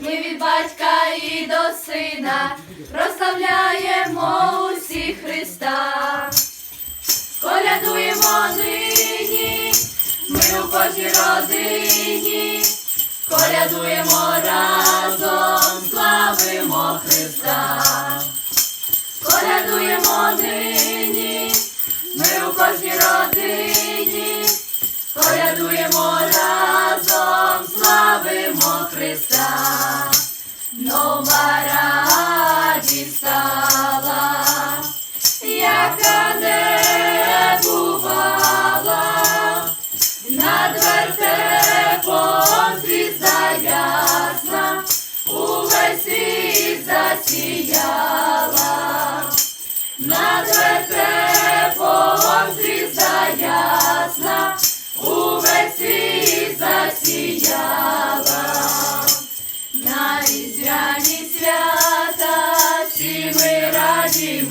ми від батька і до сина прославляємо усі Христа. Колядуємо нині, ми у кожній родині, колядуємо разом, славимо Христа. Христа. Нова радість стала, яка не бувала, над вертепом звізда ясна, увесь світ засіяла. Над вертепом звізда ясна, увесь світ засіяла. Ми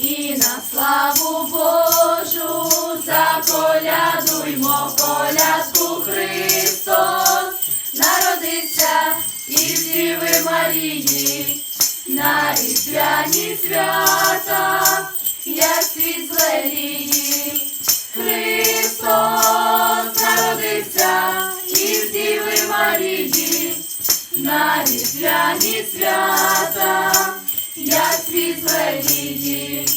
і на славу Божу заколядуймо колядку Христос, народився із Діви Марії, на різдвяні свята, як світ злелії. Христос народився із Діви Марії, на різдвяні свята, як.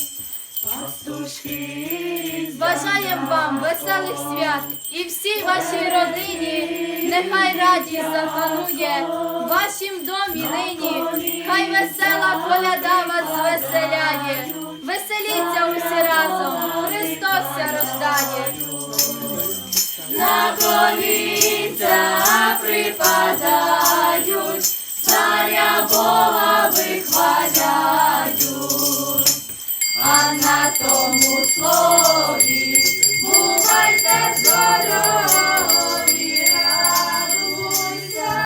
Пастушки Бажаємо вам веселих свят і всій вашій родині. Нехай радість запанує в вашім домі нині. Хай весела коляда вас звеселяє. Веселіться усі разом, Христос ся рождає. на колінця припадають, тому слові бувайте здорові.